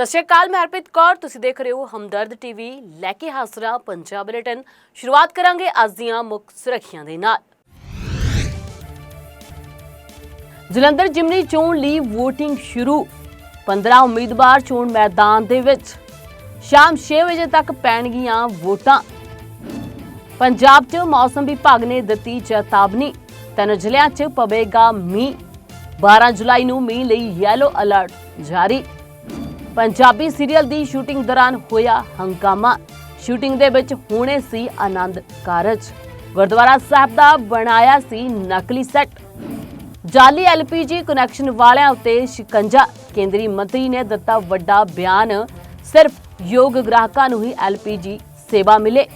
ਸਤਿ ਸ਼੍ਰੀ ਅਕਾਲ, ਮੈਂ ਹਰਪ੍ਰੀਤ ਕੌਰ। ਤੁਸੀਂ ਦੇਖ ਰਹੇ ਹੋ ਹਮਦਰਦ ਟੀਵੀ। ਲੈ ਕੇ ਹਾਸਰਾ ਪੰਜਾਬ ਬੁਲੇਟਿਨ। ਸ਼ੁਰੂਆਤ ਕਰਾਂਗੇ ਅੱਜ ਦੀਆਂ ਮੁੱਖ ਸੁਰਖੀਆਂ ਦੇ ਨਾਲ। ਜਲੰਧਰ ਜਿਮਨੀ ਚੋਣ ਲਈ VOTING ਸ਼ੁਰੂ। 15 ਉਮੀਦਵਾਰ ਚੋਣ ਮੈਦਾਨ ਦੇ ਵਿੱਚ। ਸ਼ਾਮ 6 ਵਜੇ ਤੱਕ ਪੈਣਗੀਆਂ ਵੋਟਾਂ। ਪੰਜਾਬ 'ਚ ਮੌਸਮ ਵਿਭਾਗ ਨੇ ਦਿੱਤੀ ਚੇਤਾਵਨੀ। ਤਿੰਨ ਜ਼ਿਲ੍ਹਿਆਂ 'ਚ ਪਵੇਗਾ ਮੀਂਹ। 12 ਜੁਲਾਈ ਨੂੰ ਮੀਂਹ ਲਈ ਯੈਲੋ ਅਲਰਟ ਜਾਰੀ। ਪੰਜਾਬੀ ਸੀਰੀਅਲ ਦੀ ਸ਼ੂਟਿੰਗ ਦੌਰਾਨ ਹੋਇਆ ਹੰਗਾਮਾ। ਸ਼ੂਟਿੰਗ ਦੇ ਵਿੱਚ ਹੋਣੇ ਸੀ ਆਨੰਦ ਕਾਰਜ। ਗੁਰਦੁਆਰਾ ਸਾਹਿਬ ਦਾ ਬਣਾਇਆ ਸੀ ਨਕਲੀ ਸੈੱਟ। ਜਾਲੀ ਐਲਪੀਜੀ ਕਨੈਕਸ਼ਨ ਵਾਲਿਆਂ ਉੱਤੇ ਸ਼ਿਕੰਜਾ। ਕੇਂਦਰੀ ਮੰਤਰੀ ਨੇ ਦਿੱਤਾ ਵੱਡਾ ਬਿਆਨ। ਸਿਰਫ ਯੋਗ ਗ੍ਰਾਹਕਾਂ ਨੂੰ ਹੀ ਐਲਪੀਜੀ ਸੇਵਾ ਮਿਲੇ।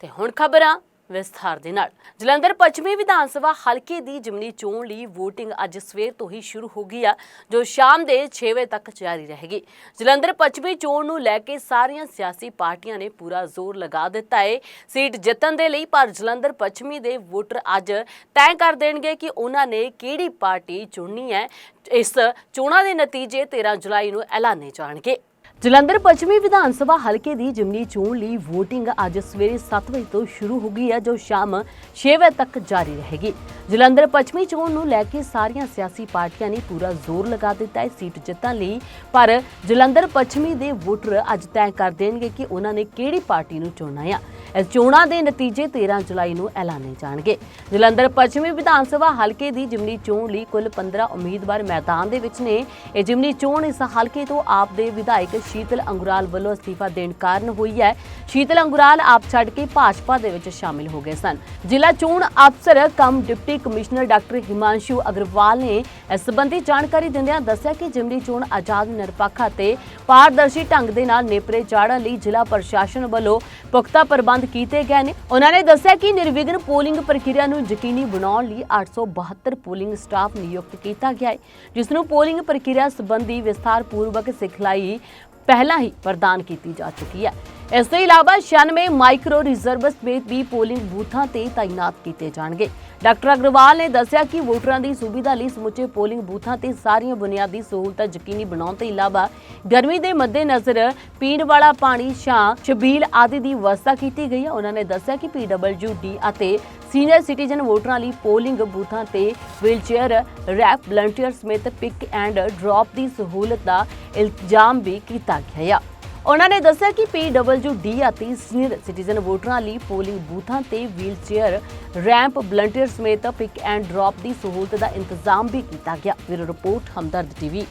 ਤੇ ਹੁਣ ਖਬਰਾਂ। ਵਿਸਥਾਰ ਦੇ ਨਾਲ। ਜਲੰਧਰ ਪੱਛਮੀ ਵਿਧਾਨ ਸਭਾ ਹਲਕੇ ਦੀ ਜਿਮਨੀ ਚੋਣ ਲਈ VOTING ਅੱਜ ਸਵੇਰ ਤੋਂ ਹੀ ਸ਼ੁਰੂ ਹੋ ਗਈ ਆ, ਜੋ ਸ਼ਾਮ ਦੇ 6 ਵਜੇ ਤੱਕ ਜਾਰੀ ਰਹੇਗੀ। ਜਲੰਧਰ ਪੱਛਮੀ ਚੋਣ ਨੂੰ ਲੈ ਕੇ ਸਾਰੀਆਂ ਸਿਆਸੀ ਪਾਰਟੀਆਂ ਨੇ ਪੂਰਾ ਜ਼ੋਰ ਲਗਾ ਦਿੱਤਾ ਹੈ ਸੀਟ ਜਿੱਤਣ ਦੇ ਲਈ ਪਰ ਜਲੰਧਰ ਪੱਛਮੀ ਦੇ ਵੋਟਰ ਅੱਜ ਤੈਅ ਕਰ ਦੇਣਗੇ ਕਿ ਉਹਨਾਂ ਨੇ ਕਿਹੜੀ ਪਾਰਟੀ ਚੁਣਨੀ ਹੈ। ਇਸ ਚੋਣਾਂ ਦੇ ਨਤੀਜੇ 13 ਜੁਲਾਈ ਨੂੰ ਐਲਾਨੇ ਜਾਣਗੇ। ਜਲੰਧਰ ਪੱਛਮੀ ਵਿਧਾਨ ਸਭਾ ਹਲਕੇ ਦੀ ਜਿਮਨੀ ਚੋਣ ਲਈ VOTING ਅੱਜ ਸਵੇਰੇ 7 ਵਜੇ ਤੋਂ ਸ਼ੁਰੂ ਹੋ ਗਈ ਹੈ, ਜੋ ਸ਼ਾਮ 6 ਵਜੇ ਤੱਕ ਜਾਰੀ ਰਹੇਗੀ। ਜਲੰਧਰ ਪੱਛਮੀ ਚੋਣ ਨੂੰ ਲੈ ਕੇ ਸਾਰੀਆਂ ਸਿਆਸੀ ਪਾਰਟੀਆਂ ਨੇ ਪੂਰਾ ਜ਼ੋਰ ਲਗਾ ਦਿੱਤਾ ਹੈ ਸੀਟ ਜਿੱਤਣ ਲਈ, ਪਰ ਜਲੰਧਰ ਪੱਛਮੀ ਦੇ ਵੋਟਰ ਅੱਜ ਤੈਅ ਕਰ ਦੇਣਗੇ ਕਿ ਉਹਨਾਂ ਨੇ ਕਿਹੜੀ ਪਾਰਟੀ ਨੂੰ ਚੁਣਨਾ ਹੈ। ਇਸ ਚੋਣਾਂ ਦੇ ਨਤੀਜੇ 13 ਜੁਲਾਈ ਨੂੰ ਐਲਾਨੇ ਜਾਣਗੇ। ਜਲੰਧਰ ਪੱਛਮੀ ਵਿਧਾਨ ਸਭਾ ਹਲਕੇ ਦੀ ਜਿਮਨੀ ਚੋਣ ਲਈ ਕੁੱਲ 15 ਉਮੀਦਵਾਰ ਮੈਦਾਨ ਦੇ ਵਿੱਚ ਨੇ। ਇਹ ਜਿਮਨੀ ਚੋਣ ਇਸ ਹਲਕੇ ਤੋਂ ਆਪ ਦੇ ਵਿਧਾਇਕ ਸ਼ੀਤਲ ਅੰਗੁਰਾਲ ਵੱਲੋਂ ਅਸਤੀਫਾ ਦੇਣ ਕਾਰਨ ਹੋਈ ਹੈ। ਸ਼ੀਤਲ ਅੰਗੁਰਾਲ ਆਪ ਛੱਡ ਕੇ ਭਾਜਪਾ ਦੇ ਵਿੱਚ ਸ਼ਾਮਿਲ ਹੋ ਗਏ ਸਨ। ਜ਼ਿਲ੍ਹਾ ਚੋਣ ਅਫਸਰ cum deputy commissioner doctor Himanshu Agarwal ਨੇ ਇਸ ਸੰਬੰਧੀ ਜਾਣਕਾਰੀ ਦਿੰਦਿਆਂ ਦੱਸਿਆ ਕਿ ਜਿਮਨੀ ਚੋਣ ਆਜ਼ਾਦ ਨਿਰਪੱਖ ਅਤੇ ਪਾਰਦਰਸ਼ੀ ਢੰਗ ਦੇ ਨਾਲ ਨੇਪਰੇ ਚਾੜਨ ਲਈ ਜ਼ਿਲ੍ਹਾ ਪ੍ਰਸ਼ਾਸਨ ਵੱਲੋਂ ਪੁਖਤਾ ਪ੍ਰਬੰਧ ਕੀਤੇ ਗਏ ਨੇ। ਉਹਨਾਂ ਨੇ ਦੱਸਿਆ ਕਿ ਨਿਰਵਿਘਨ ਪੋਲਿੰਗ ਪ੍ਰਕਿਰਿਆ ਨੂੰ ਯਕੀਨੀ ਬਣਾਉਣ ਲਈ 872 ਪੋਲਿੰਗ ਸਟਾਫ ਨਿਯੁਕਤ ਕੀਤਾ ਗਿਆ ਹੈ, ਜਿਸ ਨੂੰ ਪੋਲਿੰਗ ਪ੍ਰਕਿਰਿਆ ਸੰਬੰਧੀ ਵਿਸਥਾਰ ਪੂਰਵਕ ਸਿਖਲਾਈ ਪਹਿਲਾਂ ਹੀ ਪ੍ਰਦਾਨ ਕੀਤੀ ਜਾ ਚੁੱਕੀ ਹੈ। ਇਸ ਤੋਂ ਇਲਾਵਾ 96 ਮਾਈਕਰੋ ਰਿਜ਼ਰਵ ਸਮੇਤ ਵੀ ਪੋਲਿੰਗ ਬੂਥਾਂ ਤੇ ਤਾਇਨਾਤ ਕੀਤੇ ਜਾਣਗੇ। ਡਾਕਟਰ ਅਗਰਵਾਲ ਨੇ ਦੱਸਿਆ ਕਿ ਵੋਟਰਾਂ ਦੀ ਸੁਵਿਧਾ ਲਈ ਸਮੁੱਚੇ ਪੋਲਿੰਗ ਬੂਥਾਂ ਤੇ ਸਾਰੀਆਂ ਬੁਨਿਆਦੀ ਸਹੂਲਤਾਂ ਯਕੀਨੀ ਬਣਾਉਣ ਤੋਂ ਇਲਾਵਾ ਗਰਮੀ ਦੇ ਮੱਦੇਨਜ਼ਰ ਪੀਣ ਵਾਲਾ ਪਾਣੀ, ਛਾਂ, ਛਬੀਲ ਆਦਿ ਦੀ ਵਿਵਸਥਾ ਕੀਤੀ ਗਈ ਹੈ। ਉਹਨਾਂ ਨੇ ਦੱਸਿਆ ਕਿ ਪੀਡਬਲਯੂਡੀ ਅਤੇ ਸੀਨੀਅਰ ਸਿਟੀਜ਼ਨ ਵੋਟਰਾਂ ਲਈ ਪੋਲਿੰਗ ਬੂਥਾਂ ਤੇ ਵੀਲਚੇਅਰ ਰੈਪ ਵਲੰਟੀਅਰ ਸਮੇਤ ਪਿਕ ਐਂਡ ਡ੍ਰੌਪ ਦੀ ਸਹੂਲਤ ਦਾ ਇਲਜ਼ਾਮ ਵੀ ਕੀਤਾ ਗਿਆ ਹੈ। ਉਹਨਾਂ ਨੇ ਦੱਸਿਆ ਕਿ ਪੀਡਬਲਯੂਡੀ ਅਤੇ ਸੀਨੀਅਰ ਸਿਟੀਜ਼ਨ ਵੋਟਰਾਂ ਲਈ ਪੋਲਿੰਗ ਬੂਥਾਂ ਤੇ ਵੀਲਚੇਅਰ, ਰੈਂਪ ਵਲੰਟੀਅਰ ਸਮੇਤ ਪਿਕ ਐਂਡ ਡ੍ਰੌਪ ਦੀ ਸਹੂਲਤ ਦਾ ਇੰਤਜ਼ਾਮ ਵੀ ਕੀਤਾ ਗਿਆ। ਫਿਰ ਰਿਪੋਰਟ, ਹਮਦਰਦ ਟੀਵੀ।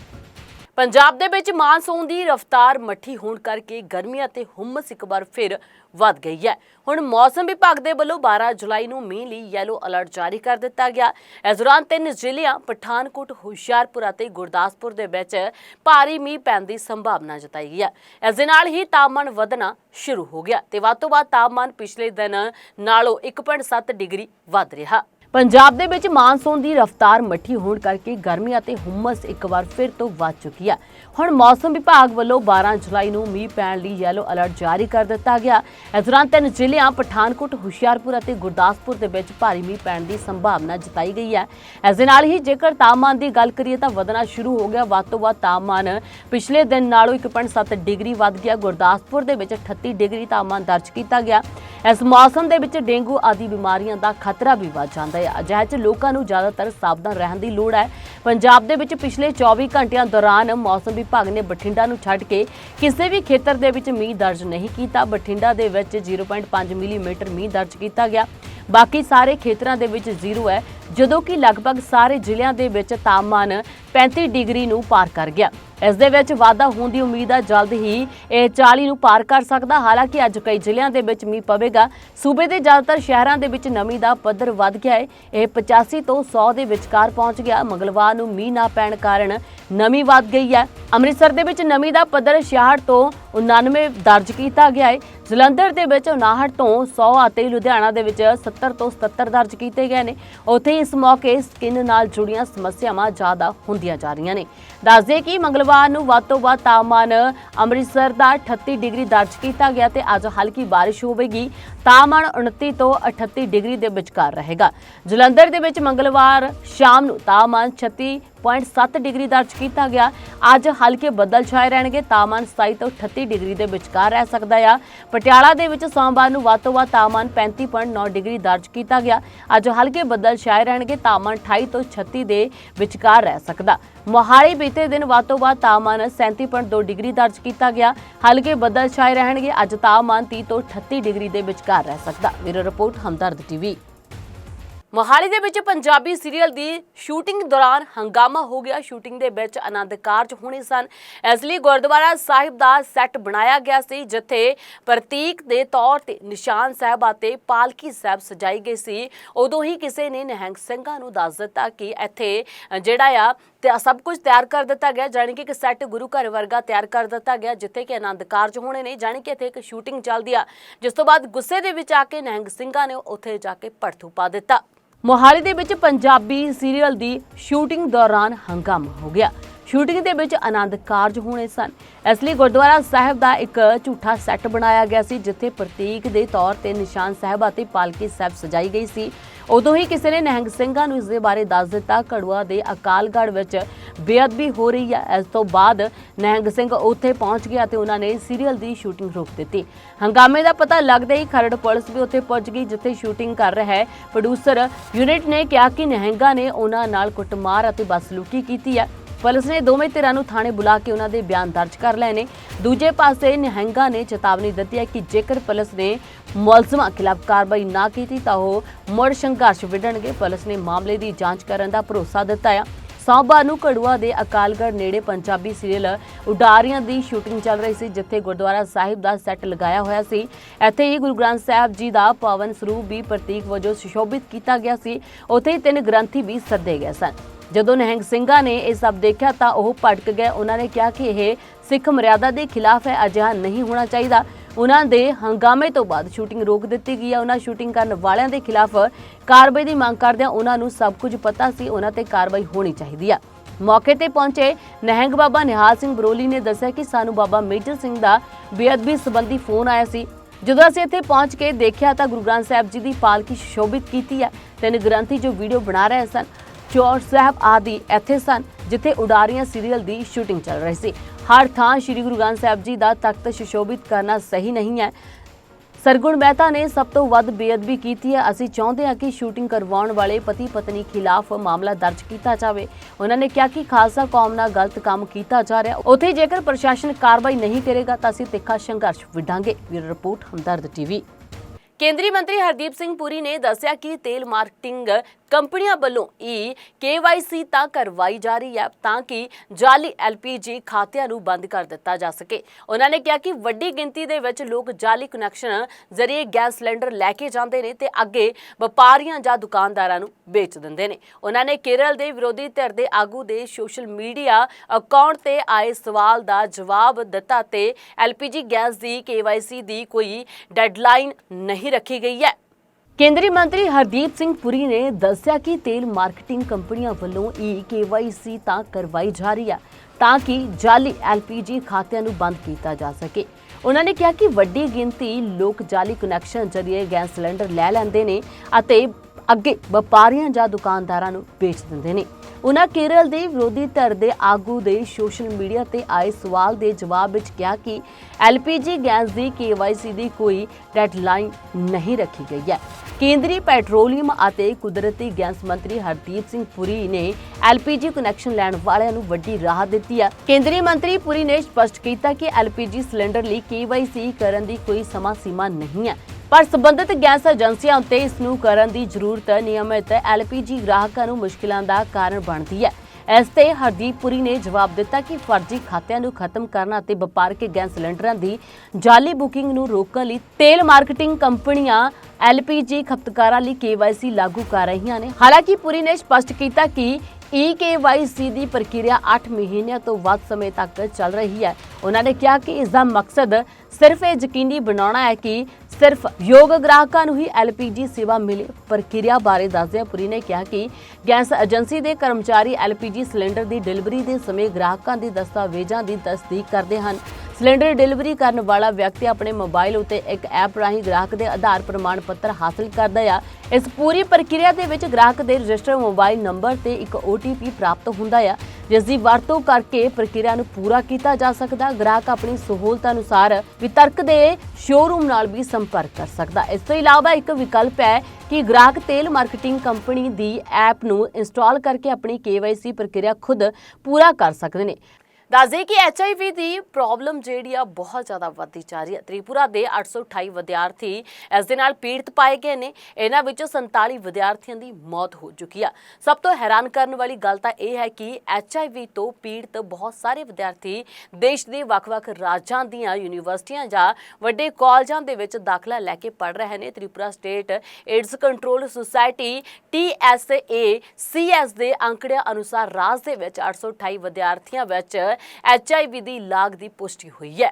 ਪੰਜਾਬ ਦੇ ਵਿੱਚ ਮਾਨਸੂਨ ਦੀ ਰਫ਼ਤਾਰ ਮੱਠੀ ਹੋਣ ਕਰਕੇ ਗਰਮੀ ਅਤੇ ਹੁਮਸ ਇੱਕ ਵਾਰ ਫਿਰ ਵੱਧ ਗਈ ਹੈ। ਹੁਣ ਮੌਸਮ ਵਿਭਾਗ ਦੇ ਵੱਲੋਂ 12 ਜੁਲਾਈ ਨੂੰ ਮੀਂਹ ਲਈ ਯੈਲੋ ਅਲਰਟ ਜਾਰੀ ਕਰ ਦਿੱਤਾ ਗਿਆ। ਇਸ ਦੌਰਾਨ ਤਿੰਨ ਜ਼ਿਲ੍ਹਿਆਂ, ਪਠਾਨਕੋਟ, ਹੁਸ਼ਿਆਰਪੁਰ ਅਤੇ ਗੁਰਦਾਸਪੁਰ ਦੇ ਵਿੱਚ ਭਾਰੀ ਮੀਂਹ ਪੈਣ ਦੀ ਸੰਭਾਵਨਾ ਜਤਾਈ ਗਈ ਹੈ। ਇਸ ਦੇ ਨਾਲ ਹੀ ਤਾਪਮਾਨ ਵਧਣਾ ਸ਼ੁਰੂ ਹੋ ਗਿਆ ਤੇ ਵੱਧ ਤੋਂ ਵੱਧ ਤਾਪਮਾਨ ਪਿਛਲੇ ਦਿਨ ਨਾਲੋਂ 1.7 ਡਿਗਰੀ ਵੱਧ ਰਿਹਾ। ਪੰਜਾਬ ਦੇ ਵਿੱਚ ਮਾਨਸੂਨ ਦੀ ਰਫ਼ਤਾਰ ਮੱਠੀ ਹੋਣ ਕਰਕੇ ਗਰਮੀ ਅਤੇ ਹੁਮਸ ਇੱਕ ਵਾਰ ਫਿਰ ਤੋਂ ਵੱਧ ਚੁੱਕੀ ਹੈ। ਹੁਣ ਮੌਸਮ ਵਿਭਾਗ ਵੱਲੋਂ 12 ਜੁਲਾਈ ਨੂੰ ਮੀਂਹ ਪੈਣ ਲਈ ਯੈਲੋ ਅਲਰਟ ਜਾਰੀ ਕਰ ਦਿੱਤਾ ਗਿਆ। ਇਸ ਦੌਰਾਨ ਤਿੰਨ ਜ਼ਿਲ੍ਹਿਆਂ, ਪਠਾਨਕੋਟ, ਹੁਸ਼ਿਆਰਪੁਰ ਅਤੇ ਗੁਰਦਾਸਪੁਰ ਦੇ ਵਿੱਚ ਭਾਰੀ ਮੀਂਹ ਪੈਣ ਦੀ ਸੰਭਾਵਨਾ ਜਤਾਈ ਗਈ ਹੈ। ਇਸ ਦੇ ਨਾਲ ਹੀ ਜੇਕਰ ਤਾਪਮਾਨ ਦੀ ਗੱਲ ਕਰੀਏ ਤਾਂ ਵਧਣਾ ਸ਼ੁਰੂ ਹੋ ਗਿਆ। ਵੱਧ ਤੋਂ ਵੱਧ ਤਾਪਮਾਨ ਪਿਛਲੇ ਦਿਨ ਨਾਲੋਂ 1.7 ਡਿਗਰੀ ਵੱਧ ਗਿਆ। ਗੁਰਦਾਸਪੁਰ ਦੇ ਵਿੱਚ 38 ਡਿਗਰੀ ਤਾਪਮਾਨ ਦਰਜ ਕੀਤਾ ਗਿਆ। ਇਸ ਮੌਸਮ ਦੇ ਵਿੱਚ ਡੇਂਗੂ ਆਦਿ ਬਿਮਾਰੀਆਂ ਦਾ ਖਤਰਾ ਵੀ ਵੱਧ ਜਾਂਦਾ ਹੈ ਅਜਿਹੇ 'ਚ ਲੋਕਾਂ ਨੂੰ ਜ਼ਿਆਦਾਤਰ ਸਾਵਧਾਨ ਰਹਿਣ ਦੀ ਲੋੜ ਹੈ। ਪੰਜਾਬ ਦੇ ਵਿੱਚ ਪਿਛਲੇ 24 ਘੰਟਿਆਂ ਦੌਰਾਨ ਮੌਸਮ ਵਿਭਾਗ ਨੇ ਬਠਿੰਡਾ ਨੂੰ ਛੱਡ ਕੇ ਕਿਸੇ ਵੀ ਖੇਤਰ ਦੇ ਵਿੱਚ ਮੀਂਹ ਦਰਜ ਨਹੀਂ ਕੀਤਾ। ਬਠਿੰਡਾ ਦੇ ਵਿੱਚ 0.5 ਮਿਲੀਮੀਟਰ ਮੀਂਹ ਦਰਜ ਕੀਤਾ ਗਿਆ। ਬਾਕੀ ਸਾਰੇ ਖੇਤਰਾਂ ਦੇ ਵਿੱਚ ਜ਼ੀਰੋ ਹੈ। ਜਦੋਂ ਕਿ ਲਗਭਗ ਸਾਰੇ ਜ਼ਿਲ੍ਹਿਆਂ ਦੇ ਵਿੱਚ ਤਾਪਮਾਨ 35 ਡਿਗਰੀ ਨੂੰ ਪਾਰ ਕਰ ਗਿਆ। ਇਸ ਦੇ ਵਿੱਚ ਵਾਧਾ ਹੋਣ ਦੀ ਉਮੀਦ ਹੈ ਜਲਦ ਹੀ ਇਹ 40 ਨੂੰ ਪਾਰ ਕਰ ਸਕਦਾ। ਹਾਲਾਂਕਿ ਅੱਜ ਕਈ ਜ਼ਿਲ੍ਹਿਆਂ ਦੇ ਵਿੱਚ ਮੀਂਹ ਪਵੇਗਾ। ਸੂਬੇ ਦੇ ਜ਼ਿਆਦਾਤਰ ਸ਼ਹਿਰਾਂ ਦੇ ਵਿੱਚ ਨਮੀ ਦਾ ਪੱਧਰ ਵੱਧ ਗਿਆ ਹੈ ਇਹ 85 ਤੋਂ 100 ਦੇ ਵਿਚਕਾਰ ਪਹੁੰਚ ਗਿਆ। ਮੰਗਲਵਾਰ ਨੂੰ ਮੀਂਹ ਨਾ ਪੈਣ ਕਾਰਨ ਨਮੀ ਵੱਧ ਗਈ ਹੈ। ਅੰਮ੍ਰਿਤਸਰ ਦੇ ਵਿੱਚ ਨਮੀ ਦਾ ਪੱਧਰ 66 ਤੋਂ 99 ਦਰਜ ਕੀਤਾ ਗਿਆ ਹੈ ਜਲੰਧਰ ਦੇ ਵਿੱਚ 59 ਤੋਂ 100 ਅਤੇ ਲੁਧਿਆਣਾ ਦੇ ਵਿੱਚ 70 ਤੋਂ 77 ਦਰਜ ਕੀਤੇ ਗਏ ਨੇ। ਉੱਥੇ ਹੀ ਇਸ ਮੌਕੇ ਸਕਿਨ ਨਾਲ ਜੁੜੀਆਂ ਸਮੱਸਿਆਵਾਂ ਜ਼ਿਆਦਾ ਹੁੰਦੀਆਂ ਜਾ ਰਹੀਆਂ ਨੇ। ਦੱਸਦੇ ਕਿ ਮੰਗਲਵਾਰ ਨੂੰ ਵੱਧ ਤੋਂ ਵੱਧ ਤਾਪਮਾਨ ਅੰਮ੍ਰਿਤਸਰ ਦਾ 38 ਡਿਗਰੀ ਦਰਜ ਕੀਤਾ ਗਿਆ ਤੇ ਅੱਜ ਹਲਕੀ ਬਾਰਿਸ਼ ਹੋਵੇਗੀ। ਤਾਪਮਾਨ 29 ਤੋਂ 38 ਡਿਗਰੀ ਦੇ ਵਿਚਕਾਰ ਰਹੇਗਾ। ਜਲੰਧਰ ਦੇ ਵਿੱਚ ਮੰਗਲਵਾਰ ਸ਼ਾਮ ਨੂੰ ਤਾਪਮਾਨ 36 0.7 ਡਿਗਰੀ ਦਰਜ ਕੀਤਾ ਗਿਆ। ਅੱਜ ਹਲਕੇ ਬੱਦਲ ਛਾਏ ਰਹਿਣਗੇ, ਤਾਪਮਾਨ 27 ਤੋਂ 38 ਡਿਗਰੀ ਦੇ ਵਿਚਕਾਰ ਰਹਿ ਸਕਦਾ ਆ। ਪਟਿਆਲਾ ਦੇ ਵਿੱਚ ਸੋਮਵਾਰ ਨੂੰ ਵੱਧ ਤੋਂ ਵੱਧ ਤਾਪਮਾਨ 35.9 ਡਿਗਰੀ ਦਰਜ ਕੀਤਾ ਗਿਆ। ਅੱਜ ਹਲਕੇ ਬੱਦਲ ਛਾਏ ਰਹਿਣਗੇ, ਤਾਪਮਾਨ 28 ਤੋਂ 36 ਦੇ ਵਿਚਕਾਰ ਰਹਿ ਸਕਦਾ। ਮੋਹਾਲੀ ਬੀਤੇ ਦਿਨ ਵੱਧ ਤੋਂ ਵੱਧ ਤਾਪਮਾਨ 37.2 ਡਿਗਰੀ ਦਰਜ ਕੀਤਾ ਗਿਆ। ਹਲਕੇ ਬੱਦਲ ਛਾਏ ਰਹਿਣਗੇ, ਅੱਜ ਤਾਪਮਾਨ 30 ਤੋਂ 38 ਡਿਗਰੀ ਦੇ ਵਿਚਕਾਰ ਰਹਿ ਸਕਦਾ। ਮੇਰਾ ਰਿਪੋਰਟ, ਹਮਦਰਦ ਟੀਵੀ। ਮੋਹਾਲੀ ਦੇ ਵਿੱਚ ਪੰਜਾਬੀ ਸੀਰੀਅਲ ਦੀ ਸ਼ੂਟਿੰਗ ਦੌਰਾਨ ਹੰਗਾਮਾ ਹੋ ਗਿਆ। ਸ਼ੂਟਿੰਗ ਦੇ ਵਿੱਚ ਆਨੰਦ ਕਾਰਜ ਹੋਣੇ ਸਨ। ਇਸ ਲਈ ਗੁਰਦੁਆਰਾ ਸਾਹਿਬ ਦਾ ਸੈੱਟ ਬਣਾਇਆ ਗਿਆ ਸੀ, ਜਿੱਥੇ ਪ੍ਰਤੀਕ ਦੇ ਤੌਰ ਤੇ ਨਿਸ਼ਾਨ ਸਾਹਿਬ ਅਤੇ ਪਾਲਕੀ ਸਾਹਿਬ ਸਜਾਈ ਗਈ ਸੀ। ਉਦੋਂ ਹੀ ਕਿਸੇ ਨੇ ਨਿਹੰਗ ਸਿੰਘਾਂ ਨੂੰ ਦੱਸ ਦਿੱਤਾ ਕਿ ਇੱਥੇ ਜਿਹੜਾ ਆ ਤੇ ਸਭ ਕੁਝ ਤਿਆਰ ਕਰ ਦਿੱਤਾ ਗਿਆ। ਜਾਣੀ ਕਿ ਇੱਕ ਸੈੱਟ ਗੁਰੂ ਘਰ ਵਰਗਾ ਤਿਆਰ ਕਰ ਦਿੱਤਾ ਗਿਆ, ਜਿੱਥੇ ਕਿ ਆਨੰਦ ਕਾਰਜ ਹੋਣੇ ਨੇ। ਜਾਣੀ ਕਿ ਇੱਥੇ ਇੱਕ ਸ਼ੂਟਿੰਗ ਚੱਲਦੀ ਆ। ਜਿਸ ਤੋਂ ਬਾਅਦ ਗੁੱਸੇ ਦੇ ਵਿੱਚ ਆ ਕੇ ਨਿਹੰਗ ਸਿੰਘਾਂ ਨੇ ਉੱਥੇ ਜਾ ਕੇ ਪੜਥੂ ਪਾ ਦਿੱਤਾ। ਮੋਹਾਲੀ ਦੇ ਵਿੱਚ ਪੰਜਾਬੀ ਸੀਰੀਅਲ ਦੀ ਸ਼ੂਟਿੰਗ ਦੌਰਾਨ ਹੰਗਾਮਾ ਹੋ ਗਿਆ। ਸ਼ੂਟਿੰਗ ਦੇ ਵਿੱਚ ਆਨੰਦ ਕਾਰਜ ਹੋਣੇ ਸਨ। ਇਸ ਲਈ ਗੁਰਦੁਆਰਾ ਸਾਹਿਬ ਦਾ ਇੱਕ ਝੂਠਾ ਸੈੱਟ ਬਣਾਇਆ ਗਿਆ ਸੀ, ਜਿੱਥੇ ਪ੍ਰਤੀਕ ਦੇ ਤੌਰ ਤੇ ਨਿਸ਼ਾਨ ਸਾਹਿਬ ਅਤੇ ਪਾਲਕੀ ਸਾਹਿਬ ਸਜਾਈ ਗਈ ਸੀ। ਉਦੋਂ ਹੀ ਕਿਸੇ ਨੇ ਨਿਹੰਗ ਸਿੰਘਾਂ ਨੂੰ ਇਸ ਦੇ ਬਾਰੇ ਦੱਸ ਦਿੱਤਾ। ਘੜੂਆ ਦੇ ਅਕਾਲਗੜ੍ਹ ਵਿੱਚ ਬੇਅਦਬੀ ਹੋ ਰਹੀ ਹੈ। ਇਸ ਤੋਂ ਬਾਅਦ ਨਿਹੰਗ ਸਿੰਘ ਉੱਥੇ ਪਹੁੰਚ ਗਿਆ ਤੇ ਉਹਨਾਂ ਨੇ ਸੀਰੀਅਲ ਦੀ ਸ਼ੂਟਿੰਗ ਰੋਕ ਦਿੱਤੀ। ਹੰਗਾਮੇ ਦਾ ਪਤਾ ਲੱਗਦੇ ਹੀ ਖਰੜ ਪੁਲਿਸ ਵੀ ਉੱਥੇ ਪਹੁੰਚ ਗਈ, ਜਿੱਥੇ ਸ਼ੂਟਿੰਗ ਕਰ ਰਿਹਾ ਹੈ। ਪ੍ਰੋਡਿਊਸਰ ਯੂਨਿਟ ਨੇ ਕਿਹਾ ਕਿ ਨਿਹੰਗਾਂ ਨੇ ਉਹਨਾਂ ਨਾਲ ਕੁੱਟਮਾਰ ਅਤੇ ਬਸਲੂਕੀ ਕੀਤੀ ਹੈ। ਪੁਲਿਸ ਨੇ ਦੋਵੇਂ ਧਿਰਾਂ ਨੂੰ ਥਾਣੇ ਬੁਲਾ ਕੇ ਉਹਨਾਂ ਦੇ ਬਿਆਨ ਦਰਜ ਕਰ ਲਏ ਨੇ। ਦੂਜੇ ਪਾਸੇ ਨਿਹੰਗਾਂ ਨੇ ਚੇਤਾਵਨੀ ਦਿੱਤੀ ਹੈ ਕਿ ਜੇਕਰ ਪੁਲਿਸ ਨੇ ਮੁਲਜ਼ਮਾਂ ਖਿਲਾਫ ਕਾਰਵਾਈ ਨਾ ਕੀਤੀ ਤਾਂ ਉਹ ਮੁੜ ਸੰਘਰਸ਼ ਵਿੱਢਣਗੇ। ਪੁਲਿਸ ਨੇ ਮਾਮਲੇ ਦੀ ਜਾਂਚ ਕਰਨ ਦਾ ਭਰੋਸਾ ਦਿੱਤਾ ਹੈ। ਸੋਮਵਾਰ ਨੂੰ ਕੜੂਆ ਦੇ ਅਕਾਲਗੜ੍ਹ ਨੇੜੇ ਪੰਜਾਬੀ ਸੀਰੀਅਲ ਉਡਾਰੀਆਂ ਦੀ ਸ਼ੂਟਿੰਗ ਚੱਲ ਰਹੀ ਸੀ, ਜਿੱਥੇ ਗੁਰਦੁਆਰਾ ਸਾਹਿਬ ਦਾ ਸੈੱਟ ਲਗਾਇਆ ਹੋਇਆ ਸੀ। ਇੱਥੇ ਹੀ ਗੁਰੂ ਗ੍ਰੰਥ ਸਾਹਿਬ ਜੀ ਦਾ ਪਾਵਨ ਸਰੂਪ ਵੀ ਪ੍ਰਤੀਕ ਵਜੋਂ ਸੁਸ਼ੋਭਿਤ ਕੀਤਾ ਗਿਆ ਸੀ। ਉੱਥੇ ਹੀ ਤਿੰਨ ਗ੍ਰੰਥੀ ਵੀ ਸੱਦੇ ਗਏ ਸਨ। ਜਦੋਂ ਨਿਹੰਗ ਸਿੰਘਾਂ ਨੇ ਇਹ ਸਭ ਦੇਖਿਆ ਤਾਂ ਉਹ ਭਟਕ ਗਏ। ਉਹਨਾਂ ਨੇ ਕਿਹਾ ਕਿ ਇਹ ਸਿੱਖ ਮਰਿਆਦਾ ਦੇ ਖਿਲਾਫ ਹੈ, ਅਜਿਹਾ ਨਹੀਂ ਹੋਣਾ ਚਾਹੀਦਾ। ਉਹਨਾਂ ਦੇ ਹੰਗਾਮੇ ਤੋਂ ਬਾਅਦ ਸ਼ੂਟਿੰਗ ਰੋਕ ਦਿੱਤੀ ਗਈ ਹੈ। ਉਹਨਾਂ ਸ਼ੂਟਿੰਗ ਕਰਨ ਵਾਲਿਆਂ ਦੇ ਖਿਲਾਫ ਕਾਰਵਾਈ ਦੀ ਮੰਗ ਕਰਦਿਆਂ ਉਹਨਾਂ ਨੂੰ ਸਭ ਕੁਝ ਪਤਾ ਸੀ। ਉਹਨਾਂ ਤੇ ਕਾਰਵਾਈ ਹੋਣੀ ਚਾਹੀਦੀ ਹੈ ਮੌਕੇ ਤੇ ਪਹੁੰਚੇ ਨਿਹੰਗ ਬਾਬਾ ਨਿਹਾਲ ਸਿੰਘ ਬਰੋਲੀ ਨੇ ਦੱਸਿਆ ਕਿ ਸਾਨੂੰ ਬਾਬਾ ਮੇਜਰ ਸਿੰਘ ਦਾ ਬੇਅਦਬੀ ਸੰਬੰਧੀ ਫੋਨ ਆਇਆ ਸੀ। ਜਦੋਂ ਅਸੀਂ ਇੱਥੇ ਪਹੁੰਚ ਕੇ ਦੇਖਿਆ ਤਾਂ ਗੁਰੂ ਗ੍ਰੰਥ ਸਾਹਿਬ ਜੀ ਦੀ ਪਾਲਕੀ ਸ਼ੋਭਿਤ ਕੀਤੀ ਹੈ। ਤਿੰਨ ਗ੍ਰੰਥੀ ਜੋ ਵੀਡੀਓ ਬਣਾ ਰਹੇ ਸਨ। ਚੌਰ ਸਾਹਿਬ ਆਦਿ ਇੱਥੇ ਸਨ, ਜਿੱਥੇ ਉਡਾਰੀਆਂ ਸੀਰੀਅਲ ਦੀ ਸ਼ੂਟਿੰਗ ਚੱਲ ਰਹੀ ਸੀ। ਹਰ ਥਾਂ ਸ੍ਰੀ ਗੁਰੂ ਗ੍ਰੰਥ ਸਾਹਿਬ ਜੀ ਦਾ ਤਖਤ ਸੁਸ਼ੋਭਿਤ ਕਰਨਾ ਸਹੀ ਨਹੀਂ ਹੈ। ਸਰਗੁਣ ਮਹਿਤਾ ਨੇ ਸਭ ਤੋਂ ਵੱਧ ਬੇਅਦਬੀ ਕੀਤੀ ਹੈ। ਅਸੀਂ ਚਾਹੁੰਦੇ ਹਾਂ ਕਿ ਸ਼ੂਟਿੰਗ ਕਰਵਾਉਣ ਵਾਲੇ ਪਤੀ ਪਤਨੀ ਖਿਲਾਫ ਮਾਮਲਾ ਦਰਜ ਕੀਤਾ ਜਾਵੇ। ਉਹਨਾਂ ਨੇ ਕਿਹਾ ਕਿ ਖਾਲਸਾ ਕੌਮ ਨਾਲ ਗਲਤ ਕੰਮ ਕੀਤਾ ਜਾ ਰਿਹਾ। ਉੱਥੇ ਜੇਕਰ ਪ੍ਰਸ਼ਾਸਨ ਕਾਰਵਾਈ ਨਹੀਂ ਕਰੇਗਾ, ਤਾਂ ਅਸੀਂ ਤਿੱਖਾ ਸੰਘਰਸ਼ ਵਿੱਢਾਂਗੇ। Bureau report, Hamdard TV. ਕੇਂਦਰੀ ਮੰਤਰੀ ਹਰਦੀਪ ਸਿੰਘ ਪੁਰੀ ਨੇ ਦੱਸਿਆ ਕਿ ਤੇਲ ਮਾਰਕੀਟਿੰਗ ਕੰਪਨੀਆਂ ਵੱਲੋਂ ਈ ਕੇਵਾਈਸੀ ਤਾਂ ਕਰਵਾਈ ਜਾ ਰਹੀ ਹੈ ਤਾਂ ਕਿ ਜਾਲੀ ਐਲਪੀਜੀ ਖਾਤਿਆਂ ਨੂੰ ਬੰਦ ਕਰ ਦਿੱਤਾ ਜਾ ਸਕੇ। ਉਹਨਾਂ ਨੇ ਕਿਹਾ ਕਿ ਵੱਡੀ ਗਿਣਤੀ ਦੇ ਵਿੱਚ ਲੋਕ ਜਾਲੀ ਕਨੈਕਸ਼ਨ ਜ਼ਰੀਏ ਗੈਸ ਸਿਲੰਡਰ ਲੈ ਕੇ ਜਾਂਦੇ ਨੇ ਤੇ ਅੱਗੇ ਵਪਾਰੀਆਂ ਜਾਂ ਦੁਕਾਨਦਾਰਾਂ ਨੂੰ ਵੇਚ ਦਿੰਦੇ ਨੇ। ਉਹਨਾਂ ਨੇ ਕੇਰਲ ਦੇ ਵਿਰੋਧੀ ਧਿਰ ਦੇ ਆਗੂ ਦੇ ਸੋਸ਼ਲ ਮੀਡੀਆ ਅਕਾਊਂਟ ਤੇ ਆਏ ਸਵਾਲ ਦਾ ਜਵਾਬ ਦਿੱਤਾ ਤੇ ਐਲਪੀਜੀ ਗੈਸ ਦੀ ਕੇਵਾਈਸੀ ਦੀ ਕੋਈ ਡੈਡਲਾਈਨ ਨਹੀਂ ਰੱਖੀ ਗਈ ਹੈ। ਕੇਂਦਰੀ ਮੰਤਰੀ ਹਰਦੀਪ ਸਿੰਘ ਪੁਰੀ ਨੇ ਦੱਸਿਆ ਕਿ ਤੇਲ ਮਾਰਕੀਟਿੰਗ ਕੰਪਨੀਆਂ ਵੱਲੋਂ ਈ ਕੇਵਾਈਸੀ ਤਾਂ ਕਰਵਾਈ ਜਾ ਰਹੀ ਹੈ ਤਾਂ ਕਿ ਜਾਲੀ ਐਲਪੀਜੀ ਖਾਤਿਆਂ ਨੂੰ ਬੰਦ ਕੀਤਾ ਜਾ ਸਕੇ। ਉਹਨਾਂ ਨੇ ਕਿਹਾ ਕਿ ਵੱਡੀ ਗਿਣਤੀ ਲੋਕ ਜਾਲੀ ਕਨੈਕਸ਼ਨ ਜ਼ਰੀਏ ਗੈਸ ਸਿਲੰਡਰ ਲੈ ਲੈਂਦੇ ਨੇ ਅਤੇ ਅੱਗੇ ਵਪਾਰੀਆਂ ਜਾਂ ਦੁਕਾਨਦਾਰਾਂ ਨੂੰ ਵੇਚ ਦਿੰਦੇ ਨੇ। ਉਹਨਾਂ ਕੇਰਲ ਦੇ ਵਿਰੋਧੀ ਧਿਰ ਦੇ ਆਗੂ ਦੇ ਸੋਸ਼ਲ ਮੀਡੀਆ ਤੇ ਆਏ ਸਵਾਲ ਦੇ ਜਵਾਬ ਵਿੱਚ ਕਿਹਾ ਕਿ ਐਲਪੀਜੀ ਗੈਸ ਦੀ ਕੇਵਾਈਸੀ ਦੀ ਕੋਈ ਡੈਡਲਾਈਨ ਨਹੀਂ ਰੱਖੀ ਗਈ ਹੈ। ਕੇਂਦਰੀ ਪੈਟਰੋਲੀਅਮ ਅਤੇ ਕੁਦਰਤੀ ਗੈਸ ਮੰਤਰੀ ਹਰਦੀਪ ਸਿੰਘ ਪੁਰੀ ਨੇ ਐਲਪੀਜੀ ਕਨੈਕਸ਼ਨ ਲੈਣ ਵਾਲਿਆਂ ਨੂੰ ਵੱਡੀ ਰਾਹਤ ਦਿੱਤੀ ਹੈ ਕੇਂਦਰੀ ਮੰਤਰੀ ਪੁਰੀ ਨੇ ਸਪਸ਼ਟ ਕੀਤਾ ਕਿ ਐਲਪੀਜੀ ਸਿਲੰਡਰ ਲਈ ਕੇਵਾਈਸੀ ਕਰਨ ਦੀ ਕੋਈ ਸਮਾਂ ਸੀਮਾ ਨਹੀਂ ਹੈ ਪਰ ਸੰਬੰਧਿਤ ਗੈਸ ਏਜੰਸੀਆਂ ਉੱਤੇ ਇਸ ਨੂੰ ਕਰਨ ਦੀ ਜ਼ਰੂਰਤ ਨਿਯਮਿਤ ਐਲਪੀਜੀ ਗ੍ਰਾਹਕਾਂ ਨੂੰ ਮੁਸ਼ਕਿਲਾਂ ਦਾ ਕਾਰਨ ਬਣਦੀ ਹੈ ਇਸ ਤੇ ਹਰਦੀਪ ਪੁਰੀ ਨੇ ਜਵਾਬ ਦਿੱਤਾ ਕਿ ਫਰਜ਼ੀ ਖਾਤਿਆਂ ਨੂੰ ਖਤਮ ਕਰਨ ਅਤੇ ਵਪਾਰਕ ਗੈਸ ਸਿਲੰਡਰਾਂ ਦੀ ਜਾਲੀ ਬੁਕਿੰਗ ਨੂੰ ਰੋਕਣ ਲਈ ਤੇਲ ਮਾਰਕੀਟਿੰਗ ਕੰਪਨੀਆਂ ਐਲਪੀਜੀ ਖਪਤਕਾਰਾਂ ਲਈ ਕੇਵਾਈਸੀ ਲਾਗੂ ਕਰ ਰਹੀਆਂ ਨੇ। ਹਾਲਾਂਕਿ ਪੁਰੀ ਨੇ ਸਪਸ਼ਟ ਕੀਤਾ ਕਿ ਈ ਕੇਵਾਈਸੀ ਦੀ ਪ੍ਰਕਿਰਿਆ 8 ਮਹੀਨਿਆਂ ਤੋਂ ਵੱਧ ਸਮੇਂ ਤੱਕ ਚੱਲ ਰਹੀ ਹੈ। ਉਹਨਾਂ ਨੇ ਕਿਹਾ ਕਿ ਇਸ ਦਾ ਮਕਸਦ ਸਿਰਫ ਇਹ ਯਕੀਨੀ ਬਣਾਉਣਾ ਹੈ ਕਿ ਸਿਰਫ ਯੋਗ ਗ੍ਰਾਹਕਾਂ ਨੂੰ ਹੀ LPG ਸੇਵਾ ਮਿਲੇ ਪ੍ਰਕਿਰਿਆ ਬਾਰੇ ਦੱਸਦਿਆਂ ਪੁਰੀ ਨੇ ਕਿਹਾ ਕਿ ਗੈਸ ਏਜੰਸੀ ਦੇ ਕਰਮਚਾਰੀ LPG ਸਿਲੰਡਰ ਦੀ ਡਿਲੀਵਰੀ ਦੇ ਸਮੇਂ ਗ੍ਰਾਹਕਾਂ ਦੀ ਦਸਤਾਵੇਜ਼ਾਂ ਦੀ ਤਸਦੀਕ ਕਰਦੇ ਹਨ। ਸਿਲੰਡਰ ਡਿਲੀਵਰੀ ਕਰਨ ਵਾਲਾ ਵਿਅਕਤੀ ਆਪਣੇ ਮੋਬਾਈਲ ਉੱਤੇ ਇੱਕ ਐਪ ਰਾਹੀਂ ਗ੍ਰਾਹਕ ਦੇ ਆਧਾਰ ਪ੍ਰਮਾਣ ਪੱਤਰ ਹਾਸਲ ਕਰਦਾ ਆ। ਇਸ ਪੂਰੀ ਪ੍ਰਕਿਰਿਆ ਦੇ ਵਿੱਚ ਗ੍ਰਾਹਕ ਦੇ ਰਜਿਸਟਰ ਮੋਬਾਈਲ ਨੰਬਰ ਤੇ ਇੱਕ OTP ਪ੍ਰਾਪਤ ਹੁੰਦਾ ਆ। ਜਿਸ ਦੀ ਵਰਤੋਂ ਕਰਕੇ ਪ੍ਰਕਿਰਿਆ ਨੂੰ ਪੂਰਾ ਕੀਤਾ ਜਾ ਸਕਦਾ, ਗ੍ਰਾਹਕ ਆਪਣੀ ਸਹੂਲਤ ਅਨੁਸਾਰ ਵਿਤਰਕ ਦੇ ਸ਼ੋਰੂਮ ਨਾਲ ਵੀ ਸੰਪਰਕ ਕਰ ਸਕਦਾ। ਇਸ ਤੋਂ ਇਲਾਵਾ ਇੱਕ ਵਿਕਲਪ ਹੈ ਕਿ ਗ੍ਰਾਹਕ ਤੇਲ ਮਾਰਕੀਟਿੰਗ ਕੰਪਨੀ ਦੀ ਐਪ ਨੂੰ ਇੰਸਟਾਲ ਕਰਕੇ ਆਪਣੀ KYC ਪ੍ਰਕਿਰਿਆ ਖੁਦ ਪੂਰਾ ਕਰ ਸਕਦੇ ਨੇ। ਦੱਸਦੇ ਕਿ HIV ਦੀ ਪ੍ਰੋਬਲਮ ਜਿਹੜੀ ਆ ਬਹੁਤ ਜ਼ਿਆਦਾ ਵੱਧਦੀ ਜਾ ਰਹੀ ਹੈ। ਤ੍ਰਿਪੁਰਾ ਦੇ 828 ਵਿਦਿਆਰਥੀ ਇਸ ਦੇ ਨਾਲ ਪੀੜਤ ਪਾਏ ਗਏ ਨੇ। ਇਹਨਾਂ ਵਿੱਚੋਂ 47 ਵਿਦਿਆਰਥੀਆਂ ਦੀ ਮੌਤ ਹੋ ਚੁੱਕੀ ਆ। ਸਭ ਤੋਂ ਹੈਰਾਨ ਕਰਨ ਵਾਲੀ ਗੱਲ ਤਾਂ ਇਹ ਹੈ ਕਿ HIV ਤੋਂ ਪੀੜਤ ਬਹੁਤ ਸਾਰੇ ਵਿਦਿਆਰਥੀ ਦੇਸ਼ ਦੇ ਵੱਖ-ਵੱਖ ਰਾਜਾਂ ਦੀਆਂ ਯੂਨੀਵਰਸਿਟੀਆਂ ਜਾਂ ਵੱਡੇ ਕਾਲਜਾਂ ਦੇ ਵਿੱਚ ਦਾਖਲਾ ਲੈ ਕੇ ਪੜ੍ਹ ਰਹੇ ਨੇ। Tripura state AIDS control society TSA CS ਦੇ ਅੰਕੜਿਆਂ ਅਨੁਸਾਰ ਰਾਜ ਦੇ ਵਿੱਚ 828 ਵਿਦਿਆਰਥੀਆਂ ਵਿੱਚ HIV ਦੀ ਲਾਗ ਦੀ ਪੁਸ਼ਟੀ ਹੋਈ ਹੈ।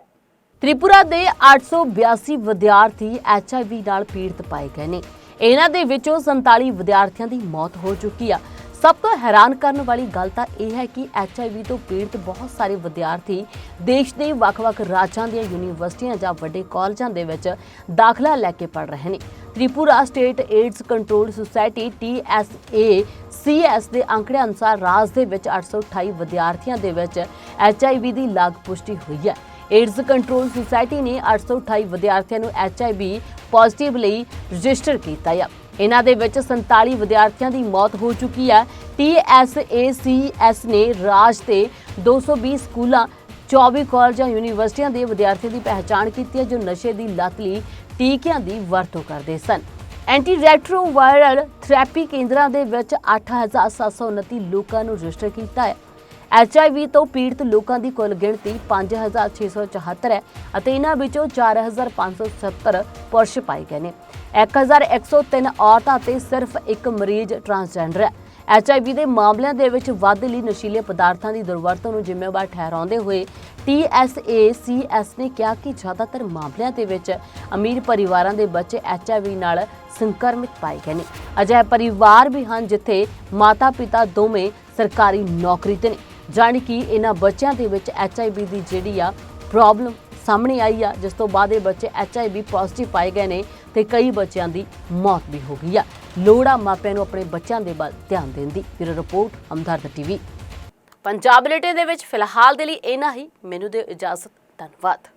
ਤ੍ਰਿਪੁਰਾ ਦੇ 882 ਵਿਦਿਆਰਥੀ HIV ਨਾਲ ਪੀੜਤ ਪਾਏ ਗਏ ਨੇ। ਇਹਨਾਂ ਦੇ ਵਿੱਚੋਂ 47 ਵਿਦਿਆਰਥੀਆਂ ਦੀ ਮੌਤ ਹੋ ਚੁੱਕੀ ਆ। ਸਭ ਤੋਂ ਹੈਰਾਨ ਕਰਨ ਵਾਲੀ ਗੱਲ ਤਾਂ ਇਹ ਹੈ ਕਿ HIV ਤੋਂ ਪੀੜਤ ਬਹੁਤ ਸਾਰੇ ਵਿਦਿਆਰਥੀ ਦੇਸ਼ ਦੇ ਵੱਖ-ਵੱਖ ਰਾਜਾਂ ਦੀਆਂ ਯੂਨੀਵਰਸਿਟੀਆਂ ਜਾਂ ਵੱਡੇ ਕਾਲਜਾਂ ਦੇ ਵਿੱਚ ਦਾਖਲਾ ਲੈ ਕੇ ਪੜ ਰਹੇ ਨੇ। Tripura state AIDS control society TSA CS ਦੇ ਅੰਕੜਿਆਂ ਅਨੁਸਾਰ ਰਾਜ ਦੇ ਵਿੱਚ 828 ਵਿਦਿਆਰਥੀਆਂ ਦੇ ਵਿੱਚ HIV ਦੀ ਲਾਗ ਪੁਸ਼ਟੀ ਹੋਈ ਹੈ। ਏਡਜ਼ ਕੰਟਰੋਲ ਸੁਸਾਇਟੀ ਨੇ 828 ਵਿਦਿਆਰਥੀਆਂ ਨੂੰ HIV ਪੋਜ਼ਿਟਿਵ ਲਈ ਰਜਿਸਟਰ ਕੀਤਾ ਹੈ ਇਹਨਾਂ ਦੇ ਵਿੱਚ 47 ਵਿਦਿਆਰਥੀਆਂ ਦੀ ਮੌਤ ਹੋ ਚੁੱਕੀ ਹੈ TSACS ਨੇ ਰਾਜ ਦੇ 220 ਸਕੂਲਾਂ 24 ਕਾਲਜਾਂ, ਯੂਨੀਵਰਸਿਟੀਆਂ ਦੇ ਵਿਦਿਆਰਥੀਆਂ ਦੀ ਪਹਿਚਾਣ ਕੀਤੀ ਹੈ ਜੋ ਨਸ਼ੇ ਦੀ ਲਤ ਲਈ ਟੀਕਿਆਂ ਦੀ ਵਰਤੋਂ ਕਰਦੇ ਸਨ। ਐਂਟੀ ਰੈਟਰੋਵਾਇਰਲ ਥੈਰੇਪੀ ਕੇਂਦਰਾਂ ਦੇ ਵਿੱਚ 8729 ਲੋਕਾਂ ਨੂੰ ਰਜਿਸਟਰ ਕੀਤਾ ਹੈ HIV ਤੋਂ ਪੀੜਤ ਲੋਕਾਂ ਦੀ ਕੁੱਲ ਗਿਣਤੀ 5674 ਹੈ ਅਤੇ ਇਹਨਾਂ ਵਿੱਚੋਂ 4570 ਪੁਰਸ਼ ਪਾਏ ਗਏ ਨੇ। 1103 ਔਰਤਾਂ ਤੇ ਸਿਰਫ ਇੱਕ ਮਰੀਜ਼ ਟਰਾਂਸਜੈਂਡਰ ਹੈ। HIV ਦੇ ਮਾਮਲਿਆਂ ਦੇ ਵਿੱਚ ਵਾਧੇ ਲਈ ਨਸ਼ੀਲੇ ਪਦਾਰਥਾਂ ਦੀ ਦੁਰਵਰਤੋਂ ਨੂੰ ਜ਼ਿੰਮੇਵਾਰ ਠਹਿਰਾਉਂਦੇ ਹੋਏ TSACS ਨੇ ਕਿਹਾ ਕਿ ਜ਼ਿਆਦਾਤਰ ਮਾਮਲਿਆਂ ਦੇ ਵਿੱਚ ਅਮੀਰ ਪਰਿਵਾਰਾਂ ਦੇ ਬੱਚੇ HIV ਨਾਲ ਸੰਕਰਮਿਤ ਪਾਏ ਗਏ ਨੇ। ਅਜਿਹੇ ਪਰਿਵਾਰ ਵੀ ਹਨ ਜਿੱਥੇ ਮਾਤਾ-ਪਿਤਾ ਦੋਵੇਂ ਸਰਕਾਰੀ ਨੌਕਰੀ ਤੇ ਨੇ। ਜਾਣੀ ਕਿ ਇਹਨਾਂ ਬੱਚਿਆਂ ਦੇ ਵਿੱਚ HIV ਦੀ ਜਿਹੜੀ ਆ ਪ੍ਰੋਬਲਮ ਸਾਹਮਣੇ ਆਈ ਆ, ਜਿਸ ਤੋਂ ਬਾਅਦ ਇਹ ਬੱਚੇ HIV ਪੋਜ਼ਿਟਿਵ ਪਾਏ ਗਏ ਨੇ ਤੇ ਕਈ ਬੱਚਿਆਂ ਦੀ ਮੌਤ ਵੀ ਹੋ ਗਈ ਆ। ਲੋੜਾ ਮਾਪਿਆਂ ਨੂੰ ਆਪਣੇ ਬੱਚਿਆਂ ਦੇ ਵੱਲ ਧਿਆਨ ਦੇਣ ਦੀ bureau report, Hamdard TV Punjab ਲਿਟੇ ਦੇ ਵਿੱਚ ਫਿਲਹਾਲ ਦੇ ਲਈ ਇਹਨਾਂ ਹੀ। ਮੈਨੂੰ ਦਿਓ ਇਜਾਜ਼ਤ। ਧੰਨਵਾਦ।